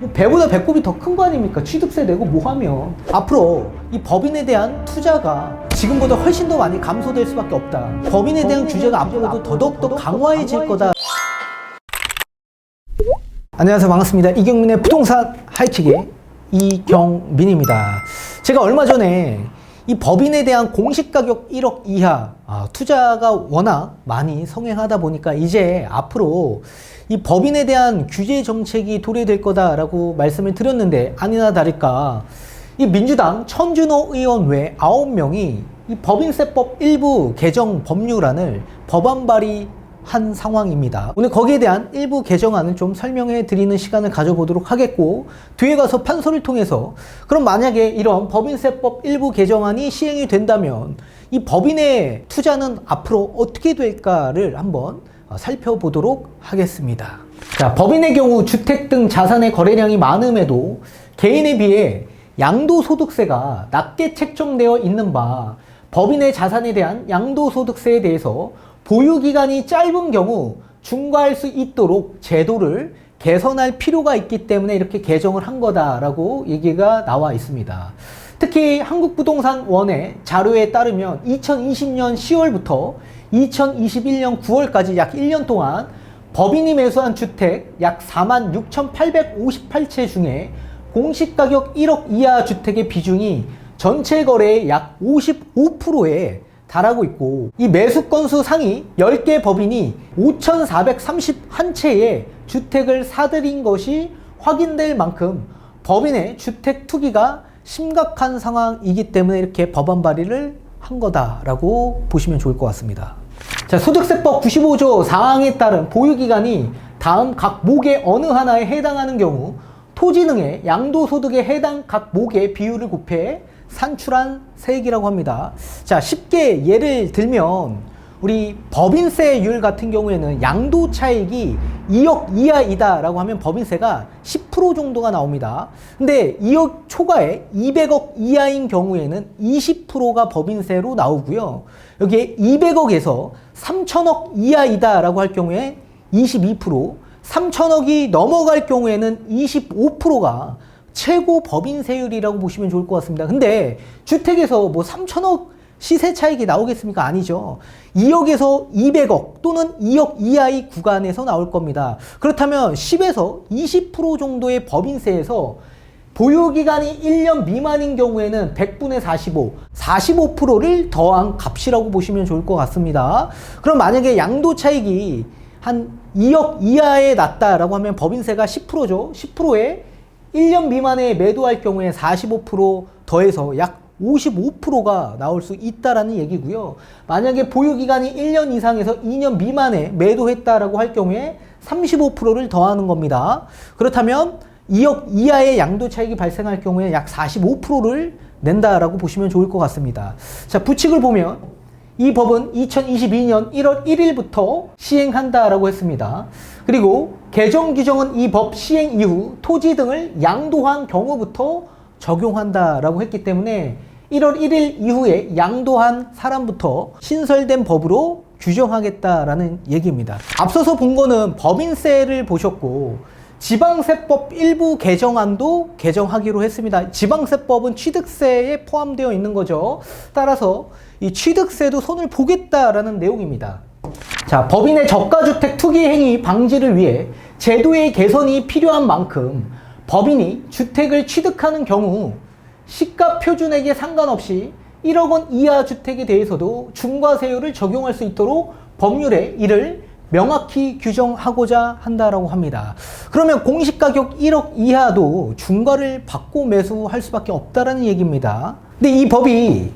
뭐 배보다 배꼽이 더 큰 거 아닙니까? 취득세 내고 뭐 하면. 앞으로 이 법인에 대한 투자가 지금보다 훨씬 더 많이 감소될 수밖에 없다. 법인에 대한 규제가 앞으로도 더더욱 더 강화해질 거다. 안녕하세요. 반갑습니다. 이경민의 부동산 하이킥의 이경민입니다. 제가 얼마 전에 이 법인에 대한 공시 가격 1억 이하 아, 투자가 워낙 많이 성행하다 보니까 이제 앞으로 이 법인에 대한 규제 정책이 도래될 거다라고 말씀을 드렸는데 아니나 다를까 이 민주당 천준호 의원 외 9명이 이 법인세법 일부 개정 법률안을 법안 발의 한 상황입니다. 오늘 거기에 대한 일부 개정안을 좀 설명해 드리는 시간을 가져보도록 하겠고, 뒤에 가서 판소를 통해서, 그럼 만약에 이런 법인세법 일부 개정안이 시행이 된다면, 이 법인의 투자는 앞으로 어떻게 될까를 한번 어, 살펴보도록 하겠습니다. 자, 법인의 경우 주택 등 자산의 거래량이 많음에도 개인에 비해 양도소득세가 낮게 책정되어 있는 바, 법인의 자산에 대한 양도소득세에 대해서 보유기간이 짧은 경우 중과할 수 있도록 제도를 개선할 필요가 있기 때문에 이렇게 개정을 한 거다라고 얘기가 나와 있습니다. 특히 한국부동산원의 자료에 따르면 2020년 10월부터 2021년 9월까지 약 1년 동안 법인이 매수한 주택 약 4만 6,858채 중에 공시가격 1억 이하 주택의 비중이 전체 거래의 약 55%에 달하고 있고 이 매수 건수 상위 10개 법인이 5,431채의 주택을 사들인 것이 확인될 만큼 법인의 주택 투기가 심각한 상황이기 때문에 이렇게 법안 발의를 한 거다라고 보시면 좋을 것 같습니다. 자, 소득세법 95조 4항에 따른 보유기간이 다음 각 목의 어느 하나에 해당하는 경우 토지 등의 양도소득에 해당 각 목의 비율을 곱해 산출한 세액이라고 합니다. 자, 쉽게 예를 들면 우리 법인세율 같은 경우에는 양도 차익이 2억 이하이다라고 하면 법인세가 10% 정도가 나옵니다. 근데 2억 초과에 200억 이하인 경우에는 20%가 법인세로 나오고요. 여기에 200억에서 3천억 이하이다라고 할 경우에 22%, 3천억이 넘어갈 경우에는 25%가 최고 법인 세율이라고 보시면 좋을 것 같습니다. 근데 주택에서 뭐 3천억 시세 차익이 나오겠습니까? 아니죠. 2억에서 200억 또는 2억 이하의 구간에서 나올 겁니다. 그렇다면 10에서 20% 정도의 법인세에서 보유기간이 1년 미만인 경우에는 100분의 45, 45%를 더한 값이라고 보시면 좋을 것 같습니다. 그럼 만약에 양도 차익이 한 2억 이하에 났다라고 하면 법인세가 10%죠. 10%에 1년 미만에 매도할 경우에 45% 더해서 약 55%가 나올 수 있다라는 얘기고요. 만약에 보유 기간이 1년 이상에서 2년 미만에 매도했다라고 할 경우에 35%를 더하는 겁니다. 그렇다면 2억 이하의 양도 차익이 발생할 경우에 약 45%를 낸다라고 보시면 좋을 것 같습니다. 자, 부칙을 보면 이 법은 2022년 1월 1일부터 시행한다라고 했습니다. 그리고 개정 규정은 이 법 시행 이후 토지 등을 양도한 경우부터 적용한다라고 했기 때문에 1월 1일 이후에 양도한 사람부터 신설된 법으로 규정하겠다라는 얘기입니다. 앞서서 본 거는 법인세를 보셨고 지방세법 일부 개정안도 개정하기로 했습니다. 지방세법은 취득세에 포함되어 있는 거죠. 따라서 이 취득세도 손을 보겠다라는 내용입니다. 자, 법인의 저가주택 투기 행위 방지를 위해 제도의 개선이 필요한 만큼 법인이 주택을 취득하는 경우 시가 표준액에 상관없이 1억 원 이하 주택에 대해서도 중과세율을 적용할 수 있도록 법률에 이를 명확히 규정하고자 한다라고 합니다. 그러면 공시 가격 1억 이하도 중과를 받고 매수할 수밖에 없다라는 얘기입니다. 근데 이 법이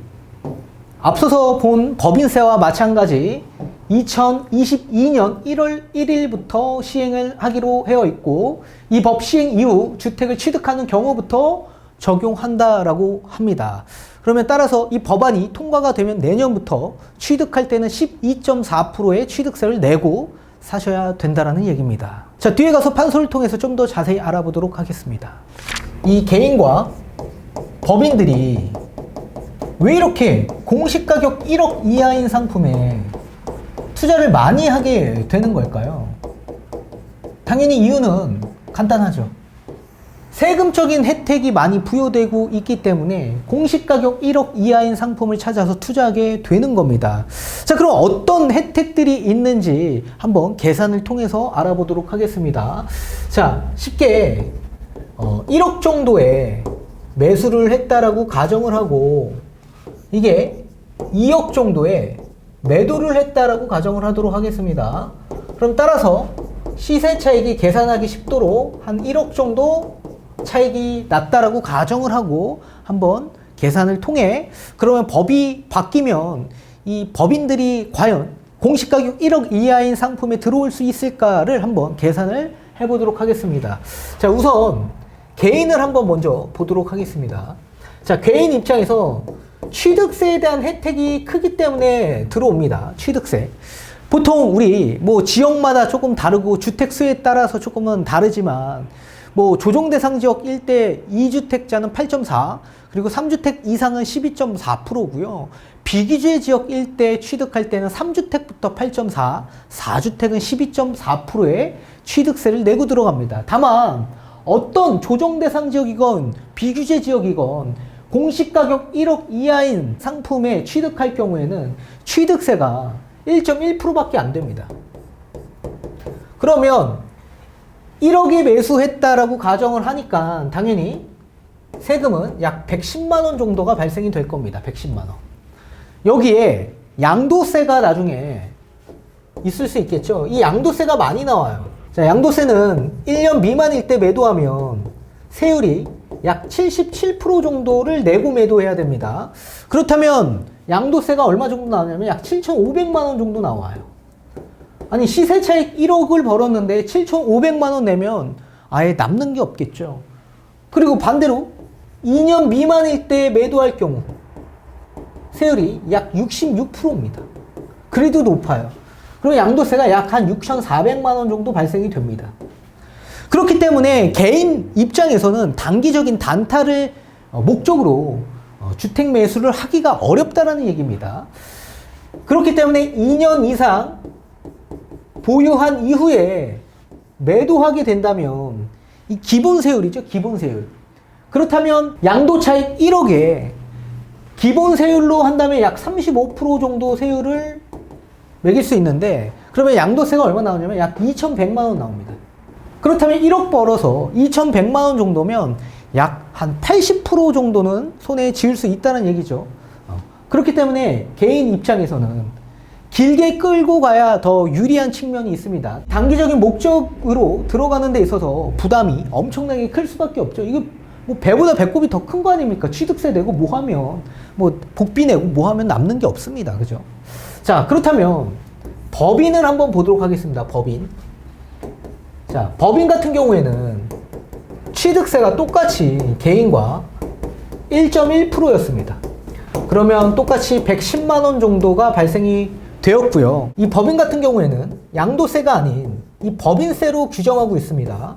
앞서서 본 법인세와 마찬가지 2022년 1월 1일부터 시행을 하기로 되어 있고 이 법 시행 이후 주택을 취득하는 경우부터 적용한다라고 합니다. 그러면 따라서 이 법안이 통과가 되면 내년부터 취득할 때는 12.4%의 취득세를 내고 사셔야 된다라는 얘기입니다. 자, 뒤에 가서 판소를 통해서 좀 더 자세히 알아보도록 하겠습니다. 이 개인과 법인들이 왜 이렇게 공시 가격 1억 이하인 상품에 투자를 많이 하게 되는 걸까요? 당연히 이유는 간단하죠. 세금적인 혜택이 많이 부여되고 있기 때문에 공시가격 1억 이하인 상품을 찾아서 투자하게 되는 겁니다. 자, 그럼 어떤 혜택들이 있는지 한번 계산을 통해서 알아보도록 하겠습니다. 자, 쉽게 어, 1억 정도의 매수를 했다라고 가정을 하고 이게 2억 정도의 매도를 했다라고 가정을 하도록 하겠습니다. 그럼 따라서 시세 차익이 계산하기 쉽도록 한 1억 정도 차익이 났다라고 가정을 하고 한번 계산을 통해 그러면 법이 바뀌면 이 법인들이 과연 공시가격 1억 이하인 상품에 들어올 수 있을까를 한번 계산을 해보도록 하겠습니다. 자, 우선 개인을 한번 먼저 보도록 하겠습니다. 자, 개인 입장에서 취득세에 대한 혜택이 크기 때문에 들어옵니다. 취득세. 보통 우리 뭐 지역마다 조금 다르고 주택 수에 따라서 조금은 다르지만 뭐 조정 대상 지역 1대 2주택자는 8.4 그리고 3주택 이상은 12.4%고요. 비규제 지역 1대 취득할 때는 3주택부터 8.4, 4주택은 12.4%의 취득세를 내고 들어갑니다. 다만 어떤 조정 대상 지역이건 비규제 지역이건 공시가격 1억 이하인 상품에 취득할 경우에는 취득세가 1.1%밖에 안 됩니다. 그러면 1억에 매수했다라고 가정을 하니까 당연히 세금은 약 110만 원 정도가 발생이 될 겁니다. 110만 원. 여기에 양도세가 나중에 있을 수 있겠죠. 이 양도세가 많이 나와요. 자, 양도세는 1년 미만일 때 매도하면 세율이 약 77% 정도를 내고 매도해야 됩니다. 그렇다면 양도세가 얼마 정도 나오냐면 약 7,500만 원 정도 나와요. 아니 시세 차익 1억을 벌었는데 7,500만 원 내면 아예 남는 게 없겠죠. 그리고 반대로 2년 미만일 때 매도할 경우 세율이 약 66%입니다. 그래도 높아요. 그리고 양도세가 약 한 6,400만 원 정도 발생이 됩니다. 그렇기 때문에 개인 입장에서는 단기적인 단타를 어, 목적으로 어, 주택 매수를 하기가 어렵다라는 얘기입니다. 그렇기 때문에 2년 이상 보유한 이후에 매도하게 된다면 이 기본 세율이죠. 기본 세율. 그렇다면 양도 차익 1억에 기본 세율로 한다면 약 35% 정도 세율을 매길 수 있는데 그러면 양도세가 얼마 나오냐면 약 2,100만 원 나옵니다. 그렇다면 1억 벌어서 2,100만 원 정도면 약 한 80% 정도는 손에 쥐을 수 있다는 얘기죠. 어. 그렇기 때문에 개인 입장에서는 길게 끌고 가야 더 유리한 측면이 있습니다. 단기적인 목적으로 들어가는 데 있어서 부담이 엄청나게 클 수밖에 없죠. 이거 뭐 배보다 배꼽이 더 큰 거 아닙니까? 취득세 내고 뭐 하면 뭐 복비 내고 뭐 하면 남는 게 없습니다. 그죠? 자, 그렇다면 법인을 한번 보도록 하겠습니다. 법인. 자, 법인 같은 경우에는 취득세가 똑같이 개인과 1.1%였습니다. 그러면 똑같이 110만 원 정도가 발생이 되었고요. 이 법인 같은 경우에는 양도세가 아닌 이 법인세로 규정하고 있습니다.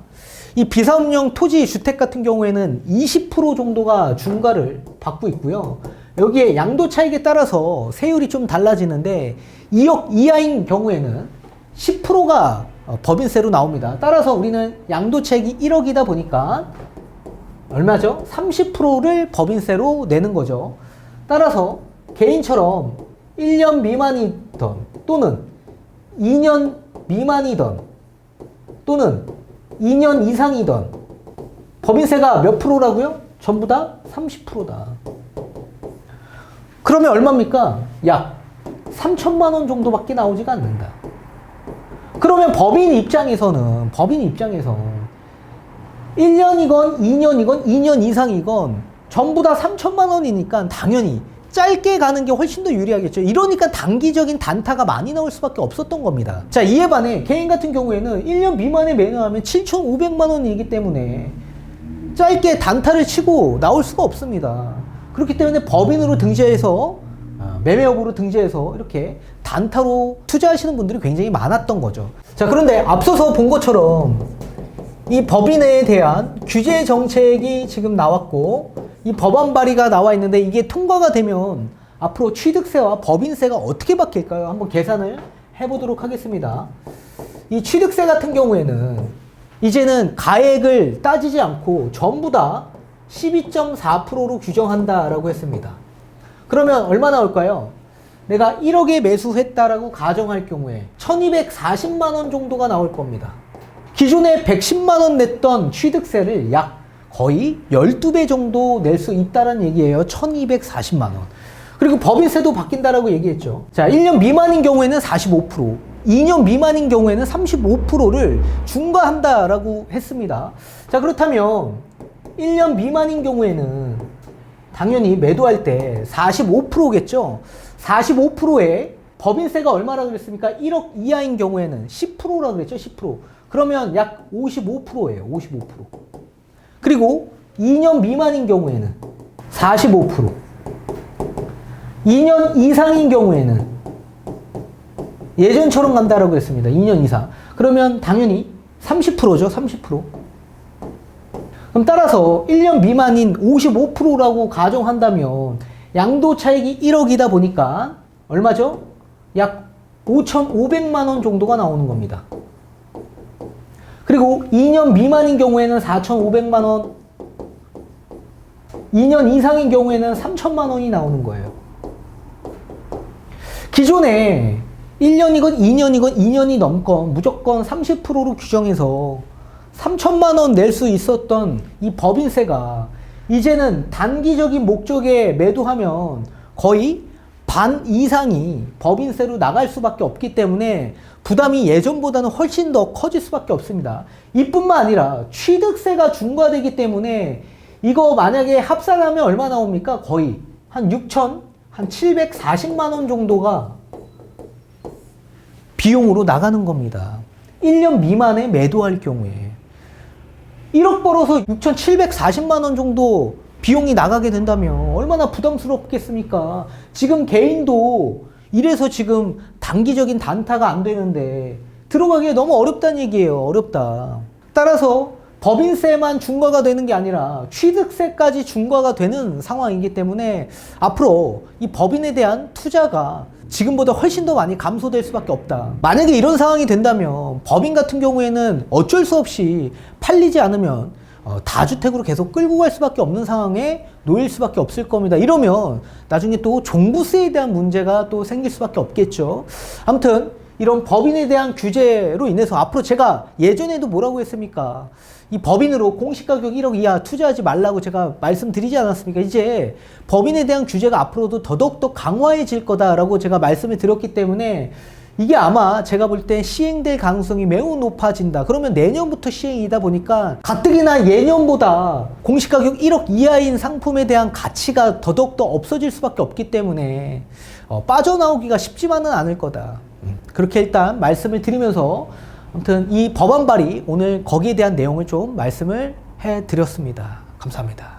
이 비사업용 토지 주택 같은 경우에는 20% 정도가 중과를 받고 있고요. 여기에 양도 차익에 따라서 세율이 좀 달라지는데 2억 이하인 경우에는 10%가 어, 법인세로 나옵니다. 따라서 우리는 양도 차익이 1억이다 보니까 얼마죠? 30%를 법인세로 내는 거죠. 따라서 개인처럼 1년 미만이 던 또는 2년 미만이던 또는 2년 이상이던 법인세가 몇 프로라고요? 전부 다 30%다. 그러면 얼마입니까? 약 3천만 원 정도밖에 나오지가 않는다. 그러면 법인 입장에서는 법인 입장에서 1년이건 2년이건 2년 이상이건 전부 다 3천만 원이니까 당연히 짧게 가는 게 훨씬 더 유리하겠죠. 이러니까 단기적인 단타가 많이 나올 수밖에 없었던 겁니다. 자, 이에 반해 개인 같은 경우에는 1년 미만에 매매하면 7,500만 원이기 때문에 짧게 단타를 치고 나올 수가 없습니다. 그렇기 때문에 법인으로 등재해서 아, 매매업으로 등재해서 이렇게 단타로 투자하시는 분들이 굉장히 많았던 거죠. 자, 그런데 앞서서 본 것처럼 이 법인에 대한 규제 정책이 지금 나왔고 이 법안 발의가 나와 있는데 이게 통과가 되면 앞으로 취득세와 법인세가 어떻게 바뀔까요? 한번 계산을 해보도록 하겠습니다. 이 취득세 같은 경우에는 이제는 가액을 따지지 않고 전부 다 12.4%로 규정한다라고 했습니다. 그러면 얼마 나올까요? 내가 1억에 매수했다라고 가정할 경우에 1240만 원 정도가 나올 겁니다. 기존에 110만 원 냈던 취득세를 약 거의 12배 정도 낼 수 있다는 얘기예요. 1240만 원. 그리고 법인세도 바뀐다라고 얘기했죠. 자, 1년 미만인 경우에는 45%, 2년 미만인 경우에는 35%를 중과한다라고 했습니다. 자, 그렇다면 1년 미만인 경우에는 당연히 매도할 때 45%겠죠. 45%에 법인세가 얼마라고 그랬습니까? 1억 이하인 경우에는 10%라고 그랬죠. 10%. 그러면 약 55%예요. 55%. 그리고 2년 미만인 경우에는 45%. 2년 이상인 경우에는 예전처럼 간다라고 했습니다. 2년 이상. 그러면 당연히 30%죠. 30%. 그럼 따라서 1년 미만인 55%라고 가정한다면 양도 차익이 1억이다 보니까 얼마죠? 약 5,500만 원 정도가 나오는 겁니다. 그리고 2년 미만인 경우에는 4,500만 원, 2년 이상인 경우에는 3천만 원이 나오는 거예요. 기존에 1년이건 2년이건 2년이 넘건 무조건 30%로 규정해서 3천만 원 낼 수 있었던 이 법인세가 이제는 단기적인 목적에 매도하면 거의 반 이상이 법인세로 나갈 수밖에 없기 때문에 부담이 예전보다는 훨씬 더 커질 수밖에 없습니다. 이뿐만 아니라 취득세가 중과되기 때문에 이거 만약에 합산하면 얼마 나옵니까? 거의 한 6천, 한 740만 원 정도가 비용으로 나가는 겁니다. 1년 미만에 매도할 경우에 1억 벌어서 6,740만 원 정도 비용이 나가게 된다면 얼마나 부담스럽겠습니까? 지금 개인도 이래서 지금 단기적인 단타가 안 되는데 들어가기 너무 어렵다는 얘기예요. 어렵다. 따라서 법인세만 중과가 되는 게 아니라 취득세까지 중과가 되는 상황이기 때문에 앞으로 이 법인에 대한 투자가 지금보다 훨씬 더 많이 감소될 수밖에 없다. 만약에 이런 상황이 된다면 법인 같은 경우에는 어쩔 수 없이 팔리지 않으면 어, 다주택으로 계속 끌고 갈 수밖에 없는 상황에 놓일 수밖에 없을 겁니다. 이러면 나중에 또 종부세에 대한 문제가 또 생길 수밖에 없겠죠. 아무튼 이런 법인에 대한 규제로 인해서 앞으로 제가 예전에도 뭐라고 했습니까? 이 법인으로 공시가격 1억 이하 투자하지 말라고 제가 말씀드리지 않았습니까? 이제 법인에 대한 규제가 앞으로도 더더욱더 강화해질 거다라고 제가 말씀을 드렸기 때문에 이게 아마 제가 볼 때 시행될 가능성이 매우 높아진다. 그러면 내년부터 시행이다 보니까 가뜩이나 예년보다 공시 가격 1억 이하인 상품에 대한 가치가 더더욱더 없어질 수밖에 없기 때문에 어, 빠져나오기가 쉽지만은 않을 거다. 음, 그렇게 일단 말씀을 드리면서 아무튼 이 법안 발의 오늘 거기에 대한 내용을 좀 말씀을 해 드렸습니다. 감사합니다.